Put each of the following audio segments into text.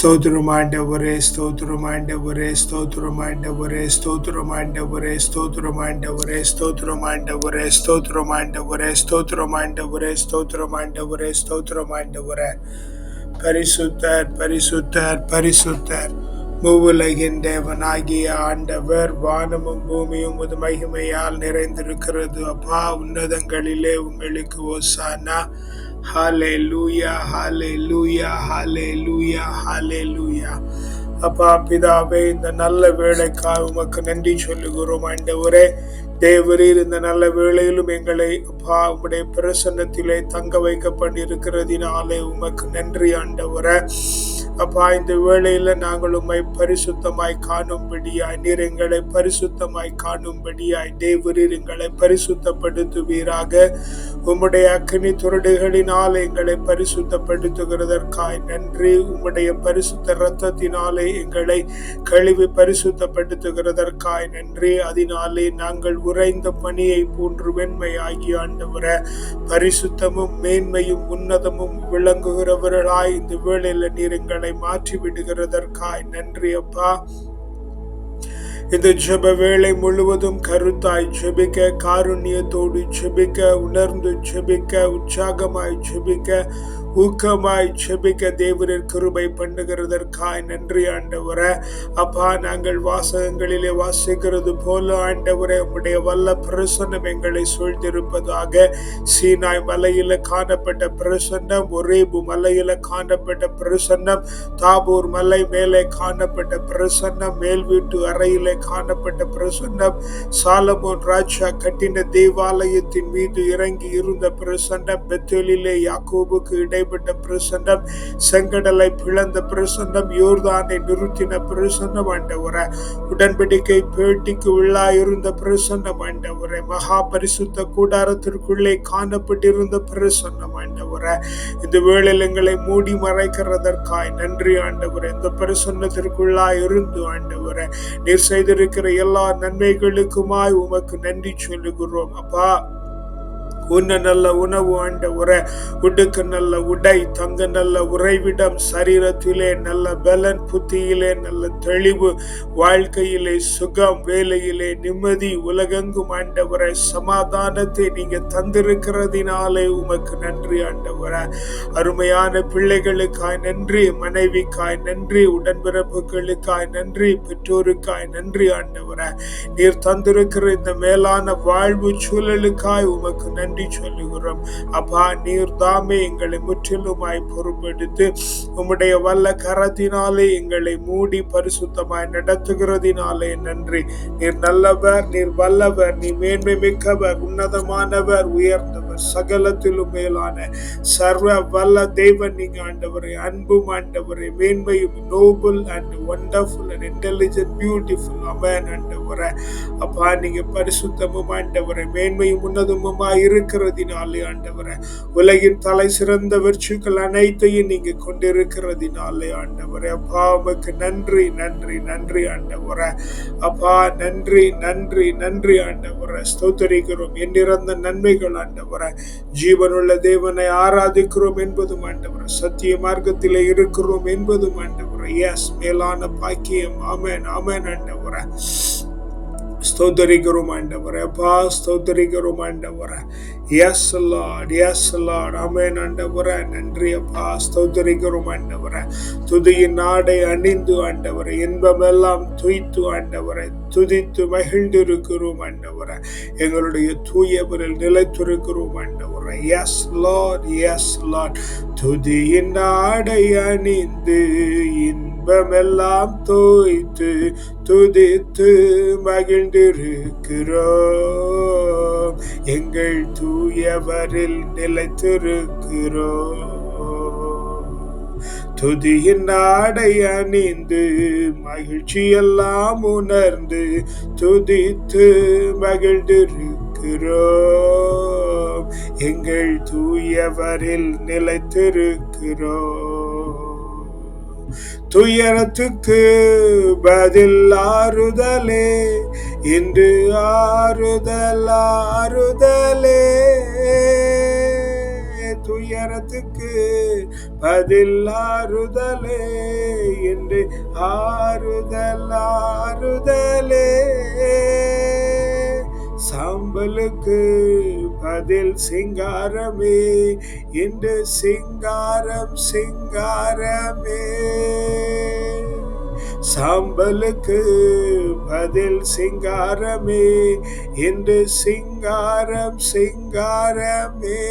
ஸ்தோத்திரம் ஆண்டவரே ஸ்தோத்திரம் ஆண்டவரே ஸ்தோத்திரம் ஆண்டவரே ஸ்தோத்திரம் ஆண்டவரே ஸ்தோத்திரம் ஆண்டவரே பரிசுத்தர் பரிசுத்தர் பரிசுத்தர். மூவுலகின் தேவனாகிய ஆண்டவர் வானமும் பூமியும் உமது மகிமையால் நிறைந்திருக்கிறது. அப்பா உன்னதங்களிலே உங்களுக்கு ஓசானா. ஹாலே லூயா ஹாலே லூயா ஹாலே லூயா ஹாலே லூயா அப்பா பிதாவே இந்த நல்ல வேலைக்காக உமக்கு நன்றி சொல்லுகிறோம் ஆண்டவரே. தேவரீர் இந்த நல்ல வேளையிலும் எங்களை அப்பா உடைய பிரசன்னத்திலே தங்க வைக்கப்பட்டிருக்கிறதினாலே உமக்கு நன்றி ஆண்டவரே. அப்பா இந்த வேளையில நாங்கள் உம்மை பரிசுத்தமாய் காணும்படியாய் நீர் எங்களை பரிசுத்தமாய் காணும்படியாய் தேவரீர் எங்களை பரிசுத்தப்படுத்துவீராக. உம்முடைய அக்னி துரடுகளினால் எங்களை பரிசுத்தப்படுத்துகிறதற்காய் நன்றி. உம்முடைய பரிசுத்த இரத்தத்தினாலே எங்களை கழுவி பரிசுத்தப்படுத்துகிறதற்காய் நன்றி. அதனாலே நாங்கள் உறைந்த பணியை போன்று வெண்மையாகி ஆண்டவர பரிசுத்தமும் மேன்மையும் உன்னதமும் விளங்குகிறவர்களாய் இந்த வேளையில நீர் எங்களை மாற்றி விடுகிறதற்காய் நன்றி அப்பா. இந்த ஜெப வேலை முழுவதும் கருத்தாய் ஜெபிக்க காருண்யத்தோடு ஜெபிக்க உணர்ந்து ஜெபிக்க உற்சாகமாய் ஜெபிக்க ஊக்கமாய் செபிக்க தேவரின் கிருபை பண்ணுகிறதற்காய் நன்றி ஆண்டவர. அப்பா நாங்கள் வாசகங்களிலே வாசிக்கிறது போல ஆண்டவரே உம்முடைய வல்ல பிரசன்னம் எங்களை சூழ்ந்திருப்பதாக. சீனாய் மலையில காணப்பட்ட பிரசன்னம் ஒரேபு மலையில காணப்பட்ட பிரசன்னம் தாபூர் மலை மேலே காணப்பட்ட பிரசன்னம் மேல் வீட்டு அறையிலே காணப்பட்ட பிரசன்னம் சாலமோன் ராஜா கட்டின தேவாலயத்தின் மீது இறங்கி இருந்த பிரசன்னம் பெத்தேலிலே யாக்கோபுக்கு இடைப்பட்ட பிரசன்னம் செங்கடலை பிளந்த பிரசன்னம் யோர்தானை நிறுத்தின பிரசன்னம் ஆண்டவர. உடன்படிக்கை பேட்டிக்கு உள்ளாயிருந்த பிரசன்னம் ஆண்டவர. மகா பரிசுத்த கூடாரத்திற்குள்ளே காணப்பட்டிருந்த பிரசன்னம் ஆண்டவர. இந்த வேளையில் எங்களை மூடி மறைக்கிறதற்காய் நன்றி ஆண்டவர. இந்த பிரசன்னத்திற்குள்ளாய் இருந்து ஆண்டவர நீர் செய்திருக்கிற எல்லா நன்மைகளுக்குமாய் உமக்கு நன்றி சொல்லுகிறோம் அப்பா. உண்ண நல்ல உணவு ஆண்டவரே உடுக்கு நல்ல உடை தங்க நல்ல உறைவிடம் சரீரத்திலே நல்ல பலன் புத்தியிலே நல்ல தெளிவு வாழ்க்கையிலே சுகம் வேலையிலே நிம்மதி உலகெங்கும் ஆண்டவரை சமாதானத்தை நீங்க தந்திருக்கிறதினாலே உமக்கு நன்றி ஆண்டவரே அருமையான பிள்ளைகளுக்காய் நன்றி மனைவிக்காய் நன்றி உடன்பிறப்புகளுக்காய் நன்றி பெற்றோருக்காய் நன்றி ஆண்டவரே நீர் தந்திருக்கிற இந்த மேலான வாழ்வு சூழலுக்காய் உமக்கு நன்றி சொல்லுகிறோம். அப்பா நீர் தாமே எங்களை முற்றிலுமாய் பொறுப்பெடுத்து உம்முடைய வல்ல கரத்தினாலே எங்களை மூடி பரிசுத்தமாய் நடத்துகிறதினாலே நன்றி. நீர் நல்லவர் நீர் வல்லவர் நீ மேன்மை மிக்கவர் உன்னதமானவர் உயர்ந்தவர் சகலத்திலும் மேலான சர்வ வல்ல தெய்வன் நீங்க ஆண்டவரே அன்பும் ஆண்டவரே மேன்மையும் noble and wonderful and intelligent beautiful amen ஆண்டவரே. அப்பா நீங்க பரிசுத்தமும் ஆண்டவரே மேன்மையும் உன்னதமுமா இருக்கிறதினாலே ஆண்டவரே உலகின் தலை சிறந்த வெற்றிகள் அனைத்தையும் நீங்க கொண்டிருக்கிறதினாலே ஆண்டவரே. அப்பா உமக்கு நன்றி நன்றி நன்றி ஆண்டவரே. அப்பா நன்றி நன்றி நன்றி ஆண்டவரே. ஸ்தோத்தரிக்கிறோம். எண்ணிறந்த நன்மைகள் ஆண்டவரே. ஜீவனுள்ள தேவனை ஆராதிக்கிறோம் என்பதும் ஆண்டவரே. சத்திய மார்க்கத்திலே இருக்கிறோம் என்பதும் ஆண்டவரே. எஸ் மேலான பாக்கியம். ஆமேன் ஆமேன் ஆண்டவரே. ஸ்தோத்தரிக்கிறோம் ஆண்டவரே. அப்பா ஸ்தோத்தரிக்கிறோம் ஆண்டவரே. Yes Lord yes Lord amen ஆண்டவரே நன்றி அப்பா ஸ்தோத்தரிக்கிறோம் ஆண்டவரே துதியின் நாடை அணிந்து ஆண்டவரே இன்பமெல்லாம் துய்த்து ஆண்டவரை துதித்து மகிழ்ந்திருக்கிறோம் ஆண்டவரை எங்களுடைய தூயவரில் நிலைத்திருக்கிறோம் ஆண்டவரை எஸ் லார்ட் எஸ் லார்ட் துதியின் நாடை அணிந்து இன்பமெல்லாம் தோய்த்து துதித்து மகிழ்ந்திருக்கிறோம் எங்கள் தூ தூயவரில் நிலைத்திருக்கிறோ துதியின் நாடை அணிந்து மகிழ்ச்சியெல்லாம் உணர்ந்து துதித்து மகிழ்ந்திருக்கிறோம். எங்கள் தூயவரில் நிலைத்திருக்கிறோம். துயரத்துக்கு பதில் ஆறுதலே இன்று ஆறுதல் ஆறுதலே. துயரத்துக்கு பதில் ஆறுதலே. என்று ஆறுதல் ஆறுதலே. சாம்பலுக்கு பதில் சிங்காரமே. இன்று சிங்காரம் சிங்காரமே. சாம்பலுக்கு பதில் சிங்காரமே என்று சிங்காரம் சிங்காரமே.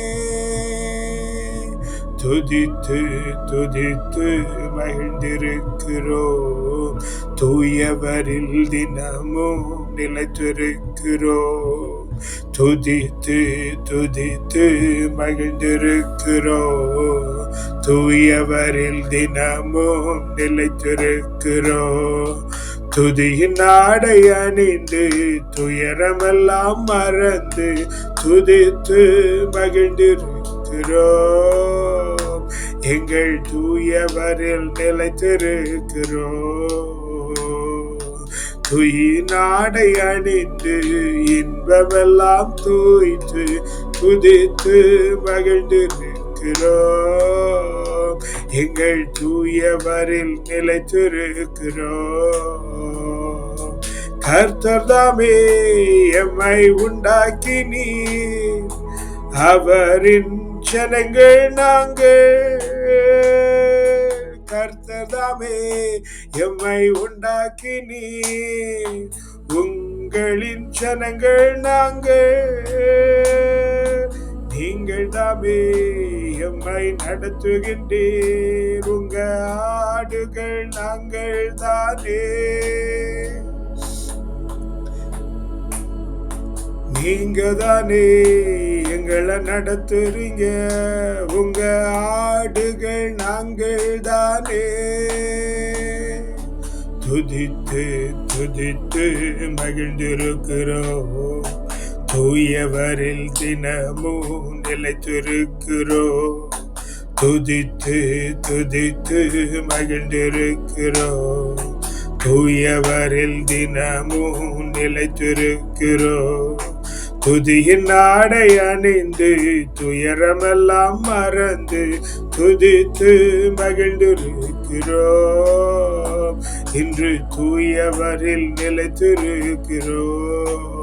துதித்து துதித்து மகிழ்ந்திருக்கிறோம். தூயவரில் தினமும் நிலைத்திருக்கிறோம். துதித்து துதித்து மகிழ்ந்திருக்கிறோம். தூயவரில் தினமும் நிலைத்திருக்கிறோம். துதியின் நாடை அணிந்து துயரமெல்லாம் மறந்து துதித்து மகிழ்ந்திருக்கிறோம். எங்கள் தூயவரில் நிலைத்திருக்கிறோம். துயின் நாடை அணிந்து இன்பமெல்லாம் தூய்த்து துதித்து நிலைத்திருக்கிறோம் எங்கள் தூயவரில் நிலைத்திருக்கிறோம். கர்த்தர் தாமே எம்மை உண்டாக்கி நீ அவரின் ஜனங்கள் நாங்கள். கர்த்தர் தாமே எம்மை உண்டாக்கி நீ உங்களின் ஜனங்கள் நாங்கள். நீங்கள் தாமே எம்மை நடத்துகின்றீர். உங்க ஆடுகள் நாங்கள் தானே. நீங்க தானே எங்களை நடத்துறீங்க. உங்க ஆடுகள் நாங்கள் தானே. துதித்து துதித்து மகிழ்ந்திருக்கிறோம். தூயவரில் தினமும் நிலைத்திருக்கிறோ. துதித்து துதித்து மகிழ்ந்திருக்கிறோ. தூயவரில் தினமும் நிலைத்திருக்கிறோ. துதியின் நாடை அணிந்து துயரமெல்லாம் மறந்து துதித்து மகிழ்ந்திருக்கிறோ. இன்று தூயவரில் நிலைத்திருக்கிறோம்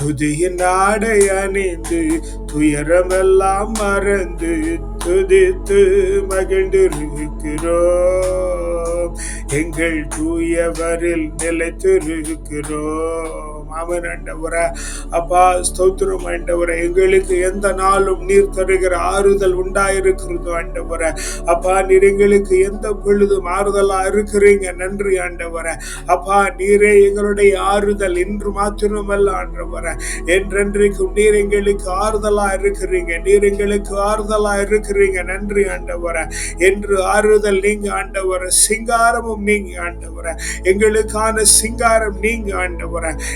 துதியின் நாடை அணிந்து துயரமெல்லாம் மறந்து துதித்து மகிழ்ந்திருக்கிறோம். எங்கள் தூயவரில் நிலைத்திருக்கிறோம். அவன் ஆண்டவரை. அப்பா ஸ்தோத்திரம் ஆண்டவரை. எங்களுக்கு எந்த நாளும் நீர் தருகிற ஆறுதல் உண்டாயிருக்கிறது ஆண்டவரை. அப்பா நீர் எங்களுக்கு எந்த பொழுதும் ஆறுதலா இருக்கிறீங்க? நன்றி ஆண்டவர. அப்பா நீரே எங்களுடைய ஆறுதல் இன்று மாத்திரமல்ல ஆண்டவரை. என்றென்றைக்கும் நீர் எங்களுக்கு ஆறுதலா இருக்கிறீங்க. நீர் எங்களுக்கு ஆறுதலா இருக்கிறீங்க. நன்றி ஆண்டவரை. என்று ஆறுதல் நீங்க ஆண்டவர. சிங்காரமும் நீங்க ஆண்டவர. எங்களுக்கான சிங்காரம் நீங்க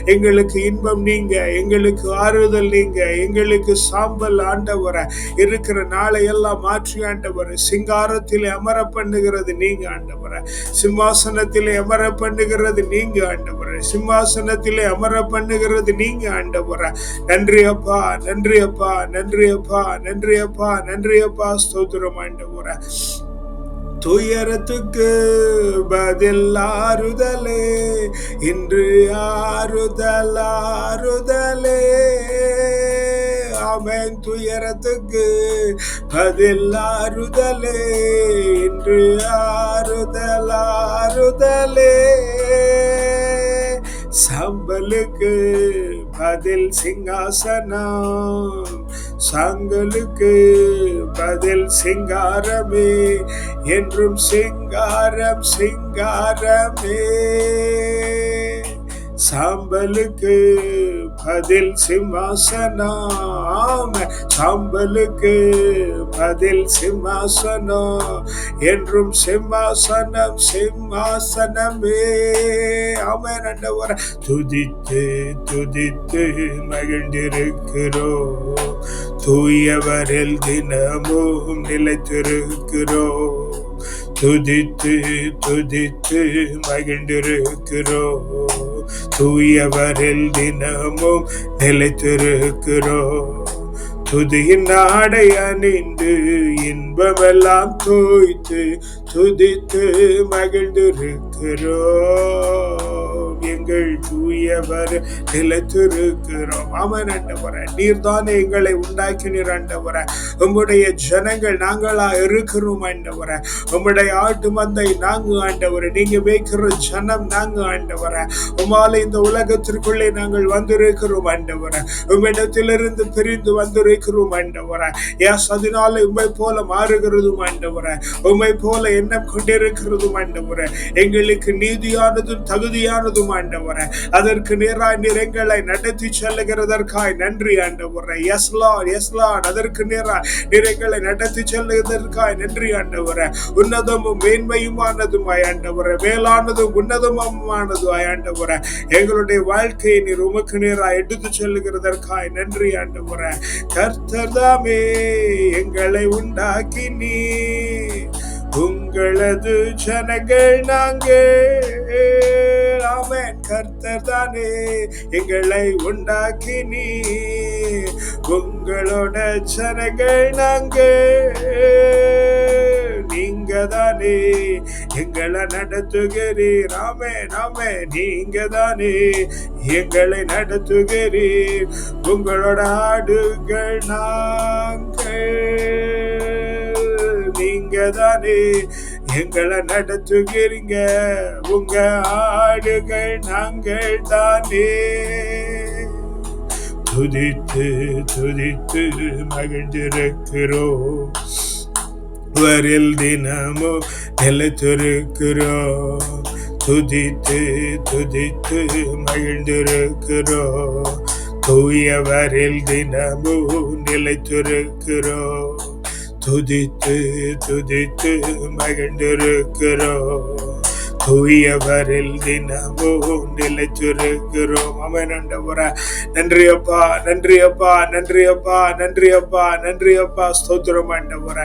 எங்க எங்களுக்கு இன்பம் நீங்க எங்களுக்கு ஆறுதல் நீங்க எங்களுக்கு சாம்பல் ஆண்டவர. இருக்கிற நாளை எல்லாம் மாற்றி ஆண்டவர. சிங்காரத்திலே அமர பண்ணுகிறது நீங்க ஆண்டவர. சிம்மாசனத்திலே அமர பண்ணுகிறது நீங்க ஆண்டவர. சிம்மாசனத்திலே அமர பண்ணுகிறது நீங்க ஆண்டவர. நன்றி அப்பா நன்றி அப்பா நன்றி அப்பா நன்றி அப்பா நன்றி அப்பா ஸ்தோத்திரம் ஆண்டவர. துயரத்துக்கு பதில் ஆறுதலே. இன்று ஆறுதல் ஆறுதலே. அவன் துயரத்துக்கு பதில் ஆறுதலே. இன்று ஆறுதல் ஆறுதலே. சம்பலுக்கு பதில் சிங்காசனம் சங்கலுக்கு பதில் சிங்காரமே என்றும் சிங்காரம் சிங்காரமே. சாம்பலுக்கு பதில் சிம்மாசனம். சாம்பலுக்கு பதில் சிம்மாசனம். என்றும் சிம்மாசனம் சிம்மாசனமே. அவன் ஆண்டவர துதித்து துதித்து மகிழ்ந்திருக்கிறோம். தூயவரில் தினமும் நிலைத்திருக்கிறோம். துதித்து துதித்து மகிழ்ந்திருக்கிறோம் தூயவரில் தினமும் நிலைத்திருக்கிறோம் துதியின் நாடை அணிந்து இன்பமெல்லாம் தோய்த்து துதித்து மகிழ்ந்திருக்கிறோம் எங்கள் தூயவர் நிலைத்திருக்கிறோம். அவன் ஆண்டவர நீர்தான் எங்களை உண்டாக்கினீர் ஆண்டவர உம்முடைய ஜனங்கள் நாங்களா இருக்கிறோம் ஆண்டவர உம்முடைய ஆட்டு மந்தை நாங்க ஆண்டவர நீங்க வைக்கிற ஜனம் நாங்க ஆண்டவர உமால இந்த உலகத்திற்குள்ளே நாங்கள் வந்திருக்கிறோம் ஆண்டவர உம்மிடத்திலிருந்து பிரிந்து வந்திருக்கிறோம் ஆண்டவர எஸ் அதனால உண்மை போல மாறுகிறதும் ஆண்டவர உண்மை போல எண்ணம் கொண்டிருக்கிறதும் ஆண்டவர எங்களுக்கு நீதியானதும் தகுதியானதும் ஆண்டவர. அதற்கு நேராய் நீர் எங்களை நடத்தி செல்லுகிறதற்காய் நன்றி ஆண்டவர. எஸ் லார்ட் எஸ் லார்ட் அதற்கு நேராய் நீர் எங்களை நடத்தி செல்லுகிறதற்காய் நன்றி ஆண்டவர. உன்னதமும் மேன்மையுமானதுமாய் ஆண்டவர. மேலானதும் உன்னதமுமானதுமாய் ஆண்டவர. எங்களுடைய வாழ்க்கையை நீர் உமக்கு நேராய் எடுத்து செல்லுகிறதற்காய் நன்றி ஆண்டவர. கர்த்தர்தாமே எங்களை உண்டாக்கி நீ உங்களது ஜனங்கள் நாங்கள். ஆமென் கர்த்தர் தானே எங்களை உண்டாக்கி நீ உங்களோட ஜனங்கள் நாங்கள் நீங்க. தானே எங்களை நடத்துகிறீர். ஆமே நாமே நீங்க தானே எங்களை நடத்துகிறீர். உங்களோட ஆடுகள் நாங்கள். நீங்க தானே எங்களை நடத்துகிறீங்க. உங்க ஆடுகள் நாங்கள் தானே. துதித்து துதித்து மகிழ்ந்திருக்கிறோம். வரில் தினமோ நிலைத்திருக்கிறோம். துதித்து துதித்து மகிழ்ந்திருக்கிறோம். தூயவரில் தினமோ நிலைத்திருக்கிறோம். துதித்து துதித்து மகிழ்ந்திருக்கிறோம். தூயவரில் தினமும் நிலைச்சிருக்கிறோம். அவன் ஆண்டவர. நன்றி அப்பா நன்றி அப்பா நன்றி அப்பா நன்றி அப்பா நன்றி அப்பா ஸ்தோத்திரம் ஆண்டவர.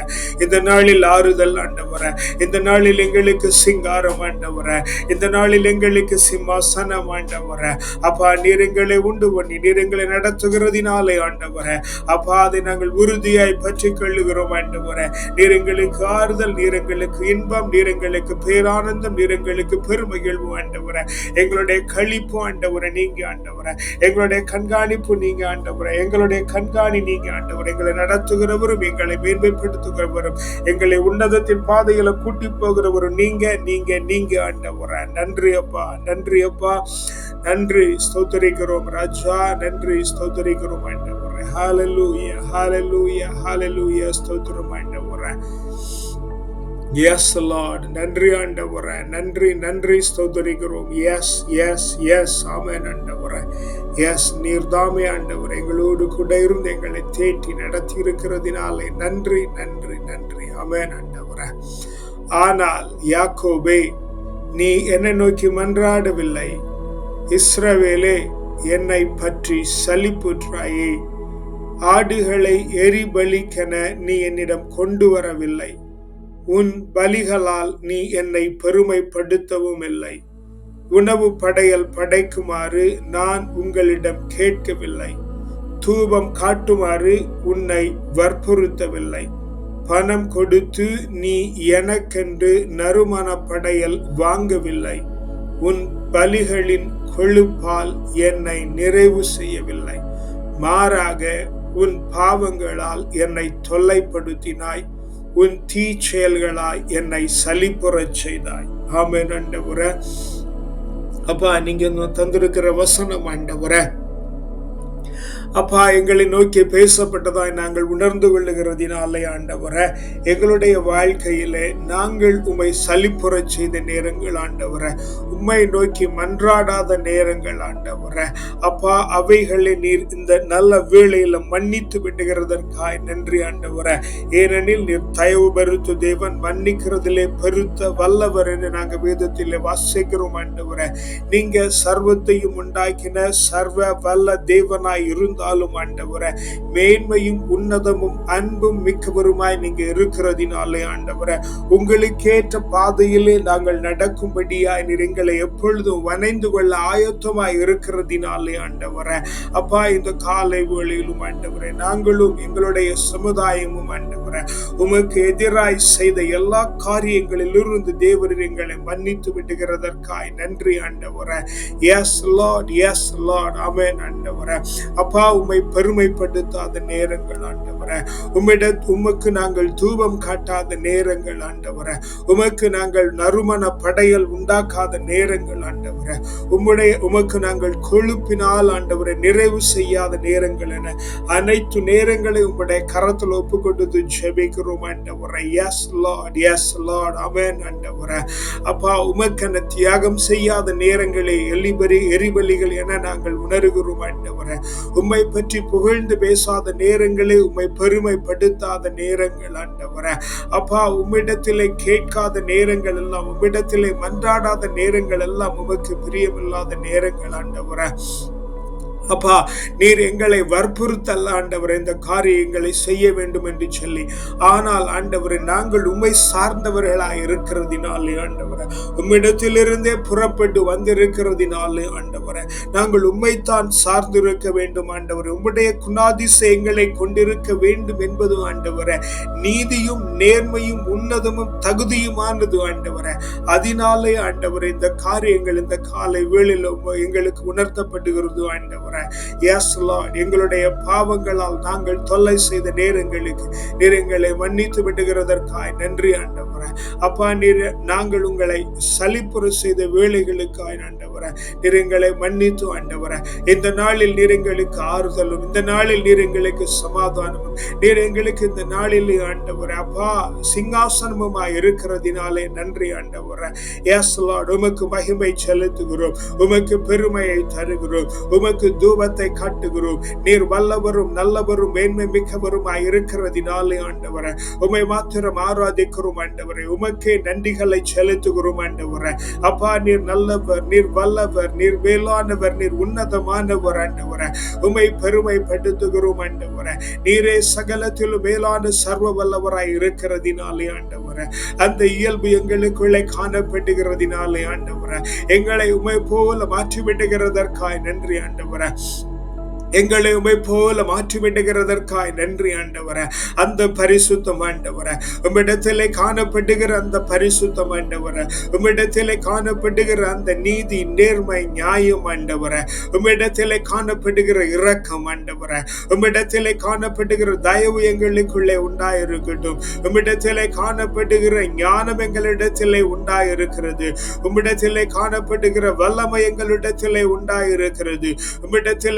இந்த நாளில் ஆறுதல் ஆண்டவர. இந்த நாளில் எங்களுக்கு சிங்காரம் ஆண்டவர. இந்த நாளில் எங்களுக்கு சிம்மாசனம் ஆண்டவர. அப்பா நீர் எங்களை உண்டு பண்ணி நீர் எங்களை நடத்துகிறதினாலே ஆண்டவர. அப்பா அதை நாங்கள் உறுதியாய் பற்றி கொள்ளுகிறோம் ஆண்டவர. நீர் எங்களுக்கு ஆறுதல் நீர் எங்களுக்கு இன்பம் நீர் எங்களுக்கு பேரானந்தம் நீர் எங்களுக்கு பெருமகிழ்வு ஆண்டவர. எங்களுடைய கழிப்பு ஆண்டவர நீங்க ஆண்டவர. எங்களுடைய கண்காணிப்பு நீங்க ஆண்டவர. எங்களுடைய கண்காணி நீங்க ஆண்டவர. எங்களை நடத்துகிறவரும் எங்களை மேன்மைப்படுத்துகிறவரும் எங்களை உன்னதத்தின் பாதையில கூட்டி போகிறவரும் நீங்க நீங்க நீங்க ஆண்டவர. நன்றி அப்பா நன்றி அப்பா. நன்றி ஸ்தோத்தரிக்கிறோம் ராஜா. நன்றி ஸ்தோத்தரிக்கிறோம் ஆண்டவர. ஹாலலூயா ஹாலலூயா ஹாலலூயா ஸ்தோத்திரம் ஆண்டவர. எஸ் லார்ட் நன்றி ஆண்டவர. நன்றி நன்றி ஸ்தோத்தரிக்கிறோம். எஸ் எஸ் எஸ் ஆமேன் ஆண்டவர. எஸ் நீர்தாமே ஆண்டவர். எங்களோடு கூட இருந்து எங்களை தேற்றி நடத்தி இருக்கிறதினாலே நன்றி நன்றி நன்றி. ஆமேன் ஆண்டவர. ஆனால் யாக்கோபே நீ என்னை நோக்கி மன்றாடவில்லை. இஸ்ரவேலே என்னை பற்றி சலிப்புற்றாயே. ஆடுகளை எரிபலிக்கென நீ என்னிடம் கொண்டு வரவில்லை. உன் பலிகளால் நீ என்னை பெருமைப்படுத்தவும் இல்லை உணவு படையல் படைக்குமாறு நான் உங்களிடம் கேட்கவில்லை. தூபம் காட்டுமாறு உன்னை வற்புறுத்தவில்லை. பணம் கொடுத்து நீ எனக்கென்று நறுமண படையல் வாங்கவில்லை. உன் பலிகளின் கொழுப்பால் என்னை நிறைவு செய்யவில்லை. மாறாக உன் பாவங்களால் என்னை தொல்லைப்படுத்தினாய். உன் தீ செயல்களாய் என்னை சலிப்புறச் செய்தாய். ஆமென் ஆண்டவர. அப்பா நீங்க தந்திருக்கிற வசனம் ஆண்டவரை. அப்பா எங்களை நோக்கி பேசப்பட்டதாய் நாங்கள் உணர்ந்து கொள்ளுகிறதினாலே ஆண்டவர எங்களுடைய வாழ்க்கையிலே நாங்கள் உம்மை சலிப்புற செய்த நேரங்கள் ஆண்டவர உம்மை நோக்கி மன்றாடாத நேரங்கள் ஆண்டவர. அப்பா அவைகளை நீர் இந்த நல்ல வேளையில மன்னித்து விடுகிறதற்காய் நன்றி ஆண்டவர. ஏனெனில் நீர் தயவு பெருத்து தேவன் மன்னிக்கிறதிலே பெருத்த வல்லவர் என்று நாங்கள் வேதத்திலே வாசிக்கிறோம் ஆண்டவர. நீங்க சர்வத்தையும் உண்டாக்கின சர்வ வல்ல தேவனாய் இருந்தால் இருந்தாலும் ஆண்டவரை மேன்மையும் உன்னதமும் அன்பும் மிக்கவருமாய் நீங்க இருக்கிறதினாலே ஆண்டவரை உங்களுக்கேற்ற பாதையிலே நாங்கள் நடக்கும்படியாய் நீர் எங்களை எப்பொழுதும் வனைந்து கொள்ள ஆயத்தமாய் இருக்கிறதினாலே ஆண்டவரை. அப்பா இந்த காலை வேளையிலும் ஆண்டவரை நாங்களும் எங்களுடைய சமுதாயமும் ஆண்டவரை உமக்கு எதிராய் செய்த எல்லா காரியங்களிலிருந்து தேவர் எங்களை மன்னித்து விடுகிறதற்காய் நன்றி ஆண்டவரை. Yes Lord yes Lord amen ஆண்டவரை. அப்பா உம்மை பெருமைப்படுத்தாத நேரங்கள் ஆண்டவர். உம்மிட உமக்கு நாங்கள் தூபம் காட்டாத நேரங்கள் ஆண்டவரை. உமக்கு நாங்கள் நறுமண படையல் உண்டாக்காத நேரங்கள் ஆண்டவரை. உம்முடைய உமக்கு நாங்கள் கொழுப்பினால் ஆண்டவரை நிறைவு செய்யாத நேரங்கள் என அனைத்து நேரங்களை உம்முடைய கரத்தில் ஒப்புக்கொண்டு ஜெபிக்கிறோம் ஆண்டவரை. எஸ் லார்ட் எஸ் லார்ட் அவன் ஆண்டவரை. அப்பா உமக்கென தியாகம் செய்யாத நேரங்களே எலிபரி எரிபலிகள் என நாங்கள் உணர்கிறோம் ஆண்டவரை. உம்மை பற்றி புகழ்ந்து பேசாத நேரங்களே உம்மை பெருமைப்படுத்தாத நேரங்கள் ஆண்டவர. அப்பா உம்மிடத்திலே கேட்காத நேரங்கள் எல்லாம் உம்மிடத்திலே மன்றாடாத நேரங்கள் எல்லாம் உமக்கு பிரியமில்லாத நேரங்கள் ஆண்டவர. அப்பா நீர் எங்களை வற்புறுத்தல்ல ஆண்டவர். இந்த காரியங்களை செய்ய வேண்டும் என்று சொல்லி. ஆனால் ஆண்டவரை நாங்கள் உண்மை சார்ந்தவர்களாக இருக்கிறதினாலே ஆண்டவரை. உம்மிடத்திலிருந்தே புறப்பட்டு வந்திருக்கிறதினாலே ஆண்டவரை. நாங்கள் உண்மைத்தான் சார்ந்திருக்க வேண்டும் ஆண்டவர். உம்முடைய குணாதிசயங்களை கொண்டிருக்க வேண்டும் என்பது ஆண்டவரை. நீதியும் நேர்மையும் உன்னதமும் தகுதியுமானது ஆண்டவரை. அதனாலே ஆண்டவர் இந்த காரியங்கள் இந்த காலை வேளையில் எங்களுக்கு உணர்த்தப்படுகிறது ஆண்டவர். எஸ் லார்ட் எங்களுடைய பாவங்களால் நாங்கள் தொல்லை செய்த நேரங்களுக்கு நீர் எங்களை மன்னித்து விடுகிறதற்காய் நன்றி ஆண்டவரே. அப்பா நீர் நாங்கள் உங்களை சலிப்புற செய்த வேலைகளுக்காய் ஆண்டவரே. நீர் எங்களை மன்னித்து ஆண்டவரே. இந்த நாளில் நீர் எங்களுக்கு ஆறுதலும் இந்த நாளில் நீர் எங்களுக்கு சமாதானமும் நீர் எங்களுக்கு இந்த நாளில் ஆண்டவரே. அப்பா சிங்காசனமுமாய் இருக்கிறதினாலே நன்றி ஆண்டவரே. எஸ் லார்ட் உமக்கு மகிமை செலுத்துகிறோம். உமக்கு பெருமையை தருகிறோம். உமக்கு தூபத்தை காட்டுகிறோம். நீர் வல்லவரும் நல்லவரும் மேன்மை மிக்கவருமாய் இருக்கிறதினாலே ஆண்டவர. உமை மாத்திரம் ஆராதிக்கிறோம் ஆண்டவரை. உமக்கே நன்றிகளை செலுத்துகிறோம் ஆண்டவர. அப்பா நீர் நல்லவர் நீர் வல்லவர் நீர் மேலானவர் நீர் உன்னதமானவர் ஆண்டவர. உமை பெருமைப்படுத்துகிறோம் ஆண்டவர. நீரே சகலத்திலும் மேலான சர்வ வல்லவராய் இருக்கிறதினாலே ஆண்டவர. அந்த இயல்பு எங்களுக்குள்ளே காணப்படுகிறதினாலே ஆண்டவர. எங்களை உமை போல மாற்றி விடுகிறதற்காய் நன்றி ஆண்டவர. that's எங்களை உமை போல மாற்றி விடுகிறதற்காய் நன்றி ஆண்டவர. அந்த பரிசுத்தம் ஆண்டவர. உம்மிடத்திலே காணப்படுகிற அந்த பரிசுத்தம் ஆண்டவர. உம்மிடத்திலே காணப்படுகிற அந்த நீதி நேர்மை நியாயம் ஆண்டவர. உம்மிடத்திலே காணப்படுகிற இரக்கம் ஆண்டவர. உம்மிடத்திலே காணப்படுகிற தயவு எங்களுக்குள்ளே உண்டாயிருக்கட்டும். உம்மிடத்திலே காணப்படுகிற ஞானம் எங்களிடத்திலே உண்டாயிருக்கிறது. உம்மிடத்திலே காணப்படுகிற வல்லமை எங்களிடத்திலே உண்டாயிருக்கிறது. உம்மிடத்திலே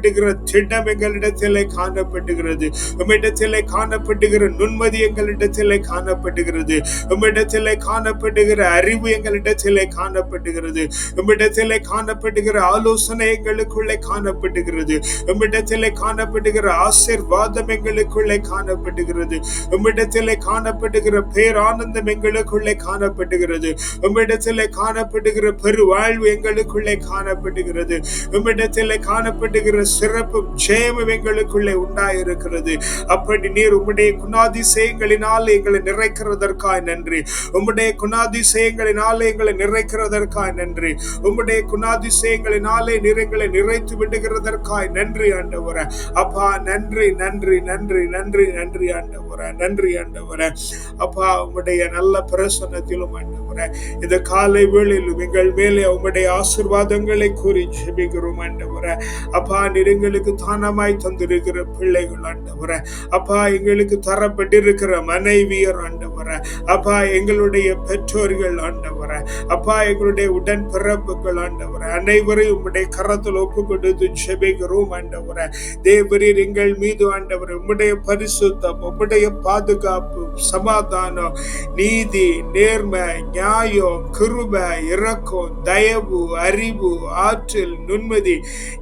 காணப்பட்டுகிற திட்டம் எங்களிடத்திலே காணப்பட்டுகிறது. உம்மிடத்திலே காணப்பட்டுகிற நுண்மதி எங்களிடத்திலே காணப்பட்டுகிறது. உம்மிடத்திலே காணப்பட்டுகிற அறிவு எங்களிடத்திலே காணப்பட்டுகிறது. உம்மிடத்திலே காணப்பட்டுகிற ஆலோசனை எங்களுக்குள்ளே காணப்பட்டுகிறது. உம்மிடத்திலே காணப்பட்டுகிற ஆசிர்வாதம் எங்களுக்குள்ளே காணப்பட்டுகிறது. உம்மிடத்திலே காணப்பட்டுகிற பேரானந்தம் எங்களுக்குள்ளே காணப்பட்டுகிறது. உம்மிடத்திலே காணப்பட்டுகிற பெருவாழ்வு எங்களுக்குள்ளே காணப்பட்டுகிறது. உம்மிடத்திலே காணப்பட்டுகிற சிறப்பும் ஜெயமும் எங்களுக்குள்ளே உண்டாயிருக்கிறது. அப்படி நீர் உம்முடைய குணாதிசயங்களினால் எங்களை நிறைக்கிறதற்காய் நன்றி. உம்முடைய குணாதிசயங்களினாலே எங்களை நிறைக்கிறதற்காய் நன்றி. உம்முடைய குணாதிசயங்களினாலே நிறங்களை நிறைத்து விடுகிறதற்காய் நன்றி ஆண்டவர. அப்பா நன்றி நன்றி நன்றி நன்றி நன்றி ஆண்டவர. நன்றி ஆண்டவர. அப்பா உம்முடைய நல்ல பிரசன்னத்திலும் ஆண்டவர. இந்த காலை வேளையிலும் எங்கள் மேலே உங்களுடைய ஆசிர்வாதங்களை கூறி ஜெபிக்கிறோம் ஆண்டவர. அப்பா எங்களுக்கு தானமாய் தந்திருக்கிற பிள்ளைகள் ஆண்டவர. அப்பா எங்களுக்கு தரப்பட்டிருக்கிற மனைவியர் ஆண்டவர. அப்பா எங்களுடைய பெற்றோர்கள் ஆண்டவர. அப்பா எங்களுடைய உடன் பிறப்புகள் ஆண்டவர. அனைவரையும் உம்முடைய கரத்தில் ஒப்பு கொடுத்து ஜெபிக்கிறோம் ஆண்டவர. தேவரீர் எங்கள் மீது ஆண்டவர் உம்முடைய பரிசுத்தம் உம்முடைய பாதுகாப்பு சமாதானம் நீதி நேர்மை ஞானம் நியாயம் கிருப இரக்கம் தயவு அறிவு ஆற்றல் நுண்மதி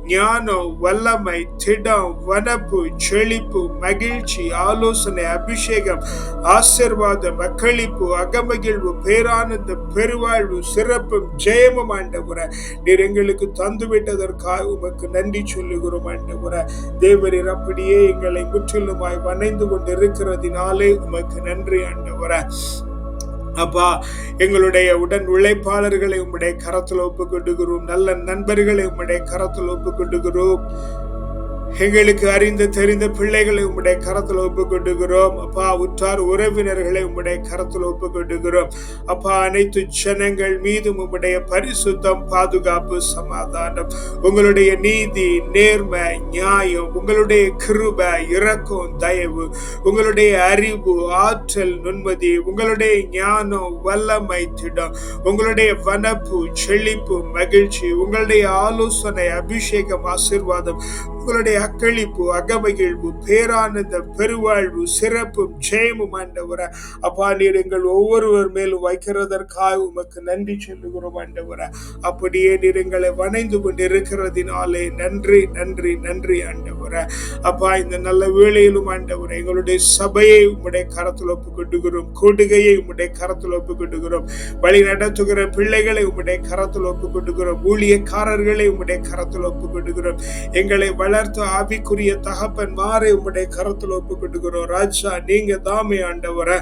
ஞானம் வல்லமை திடம் வனப்பு செழிப்பு மகிழ்ச்சி ஆலோசனை அபிஷேகம் ஆசிர்வாதம் அக்களிப்பு அகமகிழ்வு பேரானந்தம் பெருவாழ்வு சிறப்பும் ஜெயமும் ஆண்டவர. நீர் எங்களுக்கு தந்துவிட்டதற்காக உமக்கு நன்றி சொல்லுகிறோம் ஆண்டவர. தேவரீர் அப்படியே எங்களை முற்றிலுமாய் வணைந்து கொண்டு இருக்கிறதினாலே உமக்கு நன்றி ஆண்டவர. அப்பா எங்களுடைய உடன் உழைப்பாளர்களை உம்முடைய கரத்தில் ஒப்புக்கொண்டுகிறோம் நல்ல நண்பர்களை உம்முடைய கரத்தில் ஒப்புக்கொண்டுகிறோம் எங்களுக்கு அறிந்த தெரிந்த பிள்ளைகளை உம்முடைய கரத்தில் ஒப்புக்கொண்டுகிறோம் அப்பா உற்றார் உறவினர்களை உம்முடைய கரத்தில் ஒப்புக்கொண்டுகிறோம் அப்பா அனைத்து ஜனங்கள் மீதும் உம்முடைய பரிசுத்தம் பாதுகாப்பு சமாதானம் உங்களுடைய நீதி நேர்மை நியாயம் உங்களுடைய கிருப இரக்கம் தயவு உங்களுடைய அறிவு ஆற்றல் நுண்மதி உங்களுடைய ஞானம் வல்லமை திடம் உங்களுடைய வனப்பு செழிப்பு மகிழ்ச்சி உங்களுடைய ஆலோசனை அபிஷேகம் ஆசிர்வாதம் உங்களுடைய அக்களிப்பு அகமகிழ்வு பேரானந்தம் பெருவாழ்வு சிறப்பும் ஜெயமும் ஆண்டவர. அப்பா நீர் எங்கள் ஒவ்வொருவர் மேலும் வைக்கிறதற்காக உமக்கு நன்றி சொல்லுகிறோம் ஆண்டவர. அப்படியே நீர் எங்களை வணைந்து கொண்டிருக்கிறதினாலே நன்றி நன்றி நன்றி ஆண்டவர. அப்பா இந்த நல்ல வேளையிலும் ஆண்டவர எங்களுடைய சபையை உம்முடைய கரத்தில் ஒப்புக்கொண்டுகிறோம் கொடுகையை உம்முடைய கரத்தில் ஒப்புக்கொண்டுகிறோம் வழி நடத்துகிற பிள்ளைகளை உம்முடைய கரத்தில் ஒப்புக்கொண்டுகிறோம் ஊழியக்காரர்களை உம்முடைய கரத்தில் ஒப்பு எங்களை எங்களை வளர்த்த ஆவிக்குரிய தகப்பன் மாறை உம்முடைய கரத்தில் ஒப்பு ராஜா நீங்க தாமே ஆண்டவரை.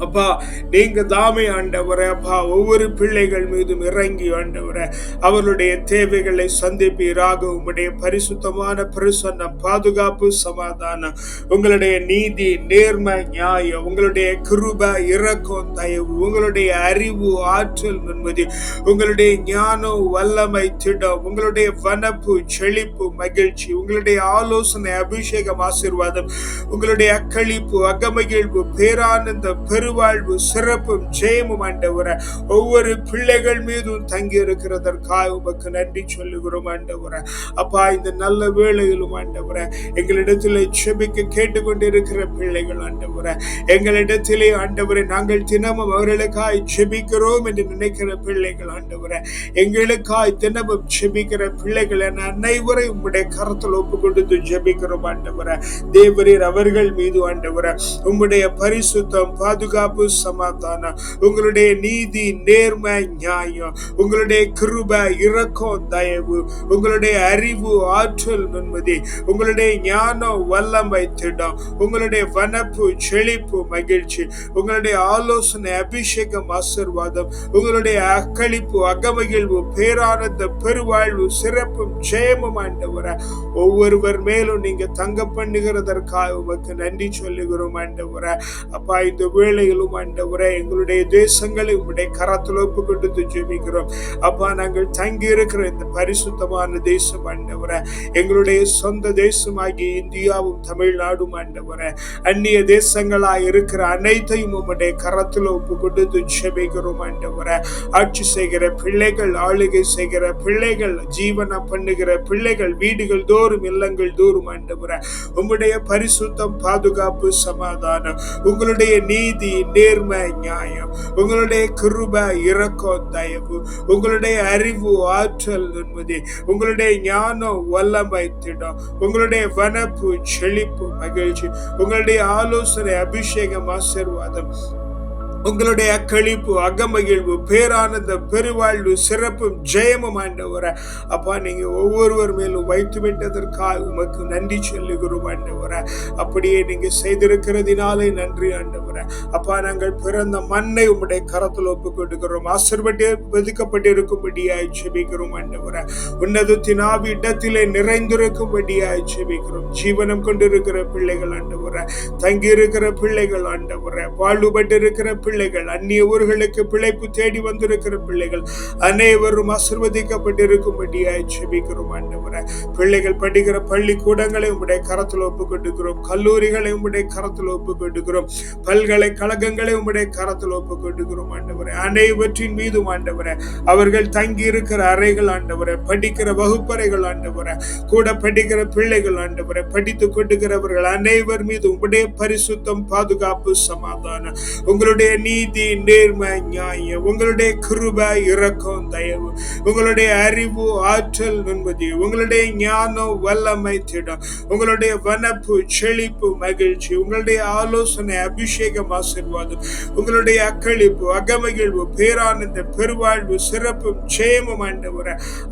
அப்பா நீங்க தாமே ஆண்டவரை அப்பா ஒவ்வொரு பிள்ளைகள் மீதும் இறங்கி ஆண்டவரை அவர்களுடைய தேவைகளை சந்திப்பீராக உங்களுடைய பரிசுத்தமான பிரசன்னம் பாதுகாப்பு சமாதானம் உங்களுடைய நீதி நேர்மை நியாயம் உங்களுடைய கிருப இறக்கம் தயவு உங்களுடைய அறிவு ஆற்றல் நுண்மதி உங்களுடைய ஞானம் வல்லமை திடம் உங்களுடைய வனப்பு செழிப்பு மகிழ்ச்சி உங்களுடைய ஆலோசனை அபிஷேகம் ஆசீர்வாதம் உங்களுடைய அக்களிப்பு அகமகிழ்வு பேரானந்த பெரு பெருவாழ்வு சிறப்பும் ஜெயமும் ஆண்டவர. ஒவ்வொரு பிள்ளைகள் மீதும் தங்கி இருக்கிறதற்காக உமக்கு நன்றி சொல்லுகிறோம் ஆண்டவர. அப்பா இந்த நல்ல வேளையிலும் ஆண்டவர எங்களிடத்தில் செபிக்க கேட்டுக்கொண்டிருக்கிற பிள்ளைகள் ஆண்டவர எங்களிடத்திலே ஆண்டவரை நாங்கள் தினமும் அவர்களுக்காய் செபிக்கிறோம் என்று நினைக்கிற பிள்ளைகள் ஆண்டவர எங்களுக்காய் தினமும் செபிக்கிற பிள்ளைகள் என அனைவரை உங்களுடைய கரத்தில் ஒப்பு கொடுத்து ஜெபிக்கிறோம் ஆண்டவர. தேவரீர் அவர்கள் மீது ஆண்டவர உங்களுடைய பரிசுத்தம் பாதுகாப்பு சமாதானம். உங்களுடைய நீதி நேர்மை நியாயம். உங்களுடைய கிருப இரக்கம் தயவு. உங்களுடைய அறிவு ஆற்றல் நுண்மதி உங்களுடைய ஞானம் வல்லமை திடம். உங்களுடைய வனப்பு செழிப்பு மகிழ்ச்சி. உங்களுடைய ஆலோசனை அபிஷேகம் ஆசிர்வாதம். உங்களுடைய அக்களிப்பு அகமகிழ்வு பேரானந்த பெருவாழ்வு சிறப்பும் ஜெயமும் ஆண்டவர. ஒவ்வொருவர் மேலும் நீங்க தங்க பண்ணுகிறதற்காக உமக்கு நன்றி சொல்லுகிறோம் ஆண்டவர. அப்பா இந்த வேளையிலும் ஆண்டவர எங்களுடைய தேசங்களை உங்களுடைய கரத்தில் ஒப்பு கொண்டு ஜெபிக்கிறோம். அப்பா நாங்கள் தங்கி இருக்கிற இந்த பரிசுத்தமான தேசம் ஆண்டவர எங்களுடைய சொந்த தேசமாகிய இந்தியாவும் தமிழ்நாடும் ஆண்டவர அந்நிய தேசங்களாய் இருக்கிற அனைத்தையும் உங்களுடைய கரத்தில் ஒப்பு கொண்டு ஜெபிக்கிறோம் ஆண்டவர. ஆட்சி செய்கிற பிள்ளைகள் ஆளுகை செய்கிற பிள்ளைகள் ஜீவனம் பண்ணுகிற பிள்ளைகள் வீடுகள் தோறும் இல்லங்கள் தோறும் ஆண்டவர உங்களுடைய பரிசுத்தம் பாதுகாப்பு சமாதானம் உங்களுடைய நீதி நேர்மை நியாயம். உங்களுடைய கிருப இரக்கம் தயவு. உங்களுடைய அறிவு ஆற்றல் என்பது உங்களுடைய ஞானம் வல்லமை திடம். உங்களுடைய வனப்பு செழிப்பு மகிழ்ச்சி. உங்களுடைய ஆலோசனை அபிஷேகம் ஆசீர்வாதம். உங்களுடைய அக்களிப்பு அகமகிழ்வு பேரானந்த பெருவாழ்வு சிறப்பும் ஜெயமும் ஆண்டவர. அப்பா நீங்க ஒவ்வொருவர் மேலும் வைத்து விட்டதற்காக உமக்கு நன்றி சொல்லுகிறோம் ஆண்டவர. அப்படியே நீங்க செய்திருக்கிறதினாலே நன்றி ஆண்டவர். அப்பா நாங்கள் பிறந்த மண்ணை உம்முடைய கரத்தில் ஒப்பு கொடுக்கிறோம் ஆசிர்வட்டு வெதுக்கப்பட்டிருக்கும்படியாய் செபிக்கிறோம் ஆண்டவர. உன்னதத்தின் ஆவி இடத்திலே நிறைந்திருக்கும்படியாய் செபிக்கிறோம் ஜீவனம் கொண்டிருக்கிற பிள்ளைகள் ஆண்டவர தங்கியிருக்கிற பிள்ளைகள் ஆண்டவர வாழ்வுபட்டிருக்கிற பிள்ளைகள் அந்நிய ஊர்களுக்கு பிழைப்பு தேடி வந்திருக்கிற பிள்ளைகள் அனைவரும் ஆசிர்வதிக்கப்பட்டிருக்கும்படியாய் செபிக்கிறோம் ஆண்டவர. பிள்ளைகள் படிக்கிற பள்ளிக்கூடங்களை உம்முடைய கரத்தில் ஒப்பு கல்லூரிகளை உம்முடைய கரத்தில் ஒப்பு பல பல்கலைக்கழகங்களை உம்முடைய கரத்தில் ஒப்புக் கொடுக்கிறோம் ஆண்டவரே. அனைவற்றின் மீதும் ஆண்டவரே. அவர்கள் தங்கி இருக்கிற அறைகள் ஆண்டவரே. படிக்கிற வகுப்பறைகள் ஆண்டவரே. கூட படிக்கிற பிள்ளைகள் ஆண்டவரே. படித்து கொண்டுகிறவர்கள் அனைவர் மீது உங்களுடைய பரிசுத்தம் பாதுகாப்பு சமாதானம். உங்களுடைய நீதி நேர்மை நியாயம் உங்களுடைய கிருப இரக்கம் தயவு உங்களுடைய அறிவு ஆற்றல் நுண்பதி உங்களுடைய ஞானம் வல்லமை திடம் உங்களுடைய வனப்பு செழிப்பு மகிழ்ச்சி உங்களுடைய ஆலோசனை அபிஷேகம் அநேகம் ஆசிர்வாதம். உங்களுடைய அக்களிப்பு அகமகிழ்வு பேரானந்த பெருவாழ்வு சிறப்பும் ஜெயமும் ஆண்டவர.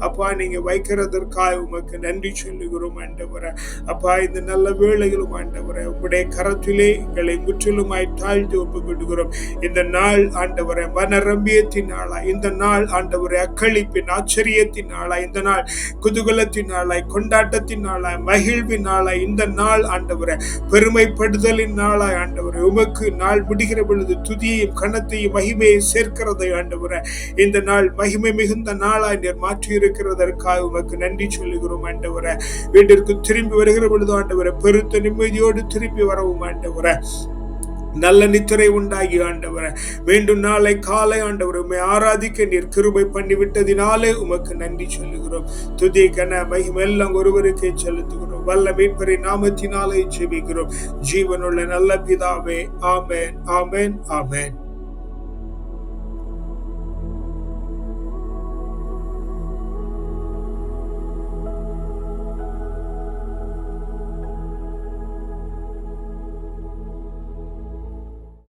அப்பா நீங்க வைக்கிறதற்காக உமக்கு நன்றி சொல்லுகிறோம் ஆண்டவர. அப்பா இந்த நல்ல வேளையிலும் ஆண்டவர உங்களுடைய கரத்திலே எங்களை முற்றிலுமாய் தாழ்த்தி ஒப்புக்கொள்கிறோம். இந்த நாள் ஆண்டவர மனரம்பியத்தின் நாளா இந்த நாள் ஆண்டவரை அக்களிப்பின் ஆச்சரியத்தின் நாளா இந்த நாள் குதூகலத்தின் நாளாய் கொண்டாட்டத்தின் நாளாய் மகிழ்வின் நாளாய் இந்த நாள் ஆண்டவரை பெருமைப்படுதலின் நாளாய் ஆண்டவரை உமக்கு நாள் முடிகிற பொழுது துதியையும் கணத்தையும் மகிமையை சேர்க்கிறதை ஆண்டவர இந்த நாள் மகிமை மிகுந்த நாளாய் நீர் மாற்றி இருக்கிறதற்காக உமக்கு நன்றி சொல்லுகிறோம் ஆண்டவர. வீட்டிற்கு திரும்பி வருகிற பொழுது ஆண்டவரை பெருத்த நிம்மதியோடு திரும்பி வரவும் ஆண்டவர. நல்ல நித்திரை உண்டாகி ஆண்டவர. மீண்டும் நாளை காலை ஆண்டவர் உண்மை ஆராதிக்க நீர் கிருபை பண்ணிவிட்டதினாலே உமக்கு நன்றி சொல்லுகிறோம். துதி கன மகிமெல்லாம் ஒருவருக்கே செலுத்துகிறோம். வல்ல மீட்பரை நாமத்தினாலே ஜெபிக்கிறோம். ஜீவனுள்ள நல்ல பிதாவே ஆமேன் ஆமேன் ஆமேன்.